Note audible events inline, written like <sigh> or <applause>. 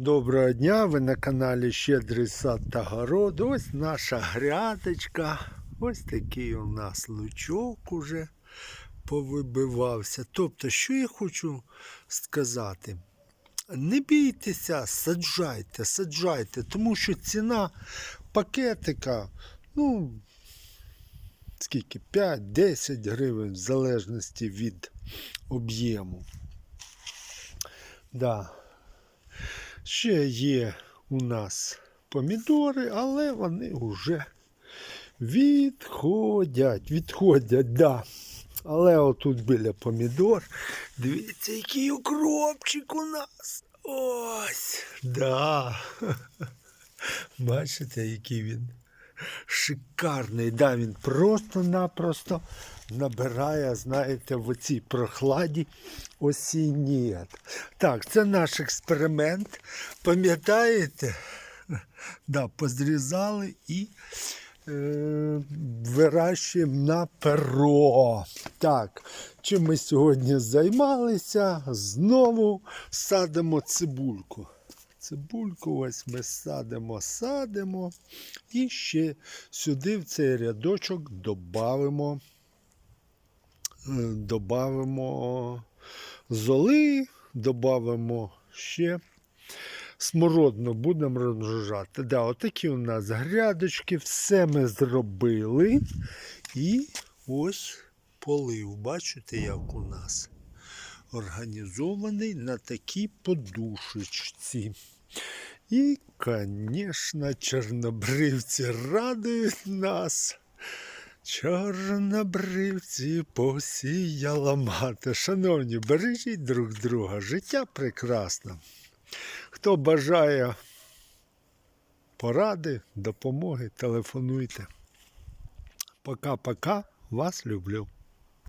Доброго дня, ви на каналі Щедрий сад та город. Ось наша грядочка. Ось такий у нас лучок уже повибивався. Тобто, що я хочу сказати? Не бійтеся, саджайте, саджайте, тому що ціна пакетика, ну, скільки? 5-10 гривень в залежності від об'єму. Да. Ще є у нас помідори, але вони вже відходять. Відходять, да. Але отут біля помідор. Дивіться, який укропчик у нас. Ось. Да. <laughs> Бачите, який він шикарний. Да, він просто-напросто набирає, знаєте, в оцій прохладі осінній. Так, це наш експеримент. Пам'ятаєте? Да, позрізали і е, вирощуємо на перо. Так, чим ми сьогодні займалися? Знову садимо цибульку. Цибульку ось ми садимо, садимо. І ще сюди в цей рядочок додамо, додамо золи, додамо ще смородну будемо розжижати. Да, отакі у нас грядочки, все ми зробили. І ось полив. Бачите, як у нас організований на такій подушечці. І, звісно, чорнобривці радують нас. Чорнобривці посіяла мати. Шановні, бережіть друг друга. Життя прекрасне. Хто бажає поради, допомоги, телефонуйте. Пока-пока. Вас люблю.